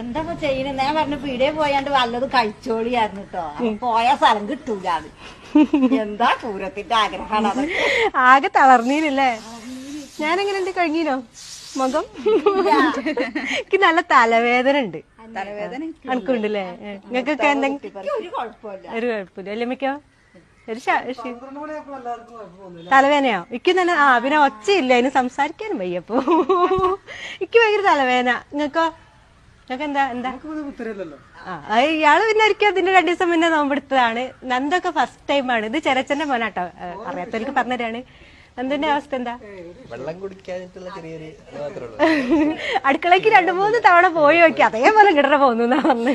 എന്താ ചെയ്യുന്നത് ഞാൻ പറഞ്ഞു പീടിയെ പോയാണ്ട് വല്ലത് കഴിച്ചോളിയായിരുന്നു കേട്ടോ പോയ സ്ഥലം കിട്ടൂല അത്. എന്താ പൂരത്തിന്റെ ആഗ്രഹമാണ് ആകെ തളർന്നീനല്ലേ ഞാനെങ്ങനെ ഉണ്ട്? കഴിഞ്ഞീനോ മുഖം? എനിക്ക് നല്ല തലവേദന ഉണ്ട്. തലവേദന അനക്കുണ്ടല്ലേ? നിങ്ങൾക്കൊക്കെ എന്തെങ്കിലും ഒരു കുഴപ്പമില്ല. അല്ലമ്മയ്ക്കോ ഒരു തലവേദനയോ? എനിക്ക് തന്നെ ആ പിന്നെ ഒച്ചയില്ല. അതിന് സംസാരിക്കാനും വയ്യപ്പോ. എനിക്ക് ഭയങ്കര തലവേദന. നിങ്ങൾക്ക്? എന്താ? എന്താ ഇയാൾ പിന്നെ ഒരിക്കൽ അതിന്റെ രണ്ടു ദിവസം മുന്നേ നോമ്പെടുത്തതാണ്. നന്ദൊക്കെ ഫസ്റ്റ് ടൈമാണ് ഇത് ചെരച്ചന്റെ മോനാട്ടോ അറിയാത്ത അറിയാത്തവർക്ക് പറഞ്ഞുതരാണ്. നന്ദന്റെ അവസ്ഥ എന്താ? വെള്ളം കുടിക്കാനായിട്ടുള്ള ചെറിയൊരു അടുക്കളയ്ക്ക് രണ്ടു മൂന്ന് തവണ പോയി നോക്കി അതേപോലെ കിടറ പോന്നു എന്നാ പറഞ്ഞ്.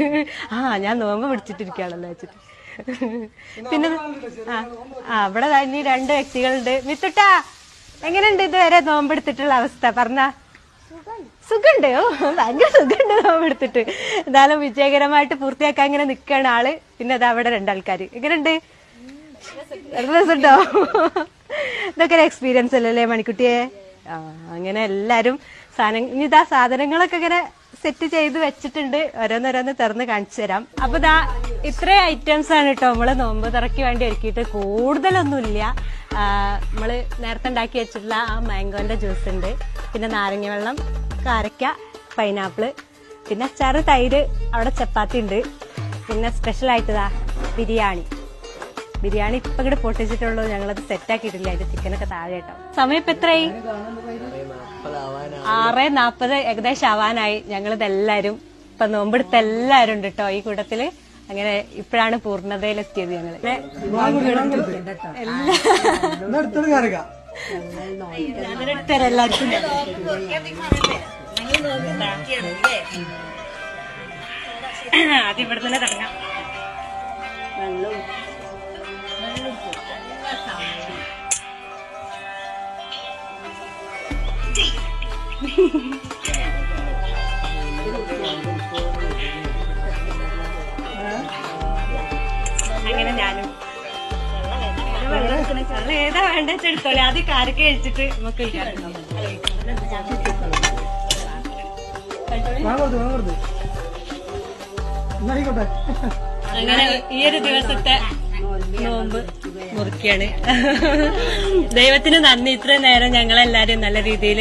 ആ ഞാൻ നോമ്പ് പിടിച്ചിട്ടിരിക്കുകയാണല്ലോ വെച്ചിട്ട്. പിന്നെ ആ അവിടെ ഇവിടെ ഇനി രണ്ട് വ്യക്തികളുണ്ട്. മിത്തുട്ടാ എങ്ങനെയുണ്ട് ഇതുവരെ നോമ്പെടുത്തിട്ടുള്ള അവസ്ഥ? പറഞ്ഞ. സുഖണ്ട് ഭയങ്കര സുഖണ്ട് എടുത്തിട്ട്. എന്തായാലും വിജയകരമായിട്ട് പൂർത്തിയാക്കാൻ ഇങ്ങനെ നിൽക്കുകയാണ് ആൾ. പിന്നെ അതാ അവിടെ രണ്ടാൾക്കാർ എങ്ങനെയുണ്ട്? രസമുണ്ടോ ഇതൊക്കെ ഒരു എക്സ്പീരിയൻസ് അല്ലല്ലേ മണിക്കുട്ടിയെ? ആ അങ്ങനെ എല്ലാരും സാധനം ഇനി ഇതാ സാധനങ്ങളൊക്കെ ഇങ്ങനെ സെറ്റ് ചെയ്ത് വെച്ചിട്ടുണ്ട്. ഓരോന്നോരോന്ന് തുറന്ന് കാണിച്ചു തരാം. അപ്പൊ ഇതാ ഇത്രയും ഐറ്റംസ് ആണ് കേട്ടോ നമ്മൾ നോമ്പ് തുറക്കി വേണ്ടി ഒരുക്കിയിട്ട്. കൂടുതലൊന്നുമില്ല. നമ്മൾ നേരത്തെ ഉണ്ടാക്കി വെച്ചിട്ടുള്ള ആ മാംഗോന്റെ ജ്യൂസ് ഉണ്ട്. പിന്നെ നാരങ്ങ വെള്ളം കാരക്ക പൈനാപ്പിൾ പിന്നെ അച്ചാറ് തൈര് അവിടെ ചപ്പാത്തി ഉണ്ട്. പിന്നെ സ്പെഷ്യൽ ആയിട്ടതാ ബിരിയാണി. ബിരിയാണി ഇപ്പൊ ഇങ്ങോട്ട് പൊട്ടിച്ചിട്ടുള്ളൂ. ഞങ്ങളത് സെറ്റ് ആക്കിയിട്ടില്ല. അതിന്റെ ചിക്കനൊക്കെ താഴെ കേട്ടോ സമയം ഇപ്പൊ എത്രയായി ആറ് നാപ്പത്. ഏകദേശം ആവാനായി. ഞങ്ങളിത് എല്ലാരും ഇപ്പൊ നോമ്പെടുത്ത എല്ലാരും ഉണ്ട് കേട്ടോ ഈ കൂട്ടത്തിൽ. അങ്ങനെ ഇപ്പോഴാണ് പൂർണതയിലെത്തിയത് ഞങ്ങൾ. എല്ലാവർക്കും ഇവിടെ തന്നെ തുടങ്ങാം അങ്ങനെ ഞാനും വെള്ളം ഏതാ വേണ്ട എടുത്തോളെ ആദ്യം കാരക്ക കഴിച്ചിട്ട് നമുക്ക്. അങ്ങനെ ഈ ഒരു ദിവസത്തെ നോമ്പ് മുറിക്കാണ്. ദൈവത്തിന് നന്ദി. ഇത്ര നേരം ഞങ്ങളെല്ലാരും നല്ല രീതിയിൽ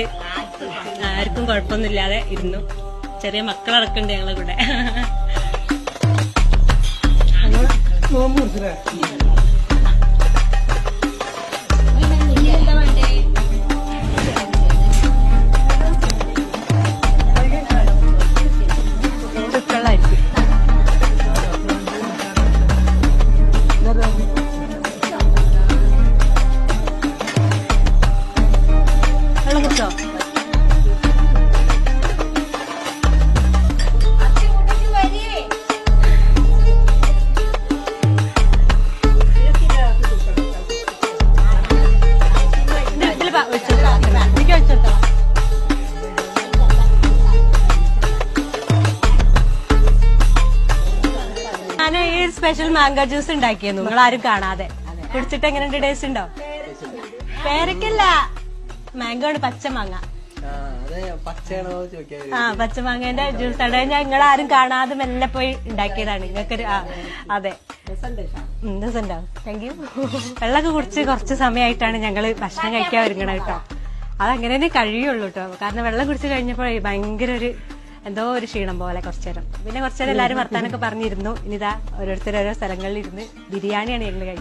ആർക്കും കുഴപ്പമൊന്നുമില്ലാതെ ഇരുന്നു. ചെറിയ മക്കളടക്കുന്നുണ്ട് ഞങ്ങളെ കൂടെ. ചുറ്റുള്ളായിരിക്കും സ്പെഷ്യൽ മാംഗോ ജ്യൂസ് ഉണ്ടാക്കിയിരുന്നു. നിങ്ങൾ ആരും കാണാതെ. കുടിച്ചിട്ട് എങ്ങനെയുണ്ട് ടേസ്റ്റ് ഉണ്ടോ? പേരക്കല്ല. മാംഗോ ആണ് പച്ച മാങ്ങ. ആ പച്ചമാങ്ങേന്റെ ജ്യൂസ് ആണ്. ഞങ്ങൾ ആരും കാണാതെ മെല്ലെ പോയി ഉണ്ടാക്കിയതാണ്. നിങ്ങൾക്കൊരു ആ അതെ. രസമുണ്ടാവും താങ്ക് യു വെള്ളമൊക്കെ കുടിച്ച് കുറച്ച് സമയമായിട്ടാണ് ഞങ്ങൾ ഭക്ഷണം കഴിക്കാൻ വരുന്നത് കേട്ടോ. അതങ്ങനെ തന്നെ കഴിയുള്ളൂ കേട്ടോ. കാരണം വെള്ളം കുടിച്ച് കഴിഞ്ഞപ്പോൾ ഭയങ്കര ഒരു എന്തോ ഒരു ക്ഷീണം പോലെ കുറച്ചേരം. പിന്നെ കുറച്ചേരം എല്ലാവരും വർത്താനൊക്കെ പറഞ്ഞിരുന്നു. ഇനിതാ ഓരോരുത്തർ ഓരോ സ്ഥലങ്ങളിൽ ഇരുന്ന് ബിരിയാണിയാണ് ഞങ്ങൾ കഴിക്കുന്നത്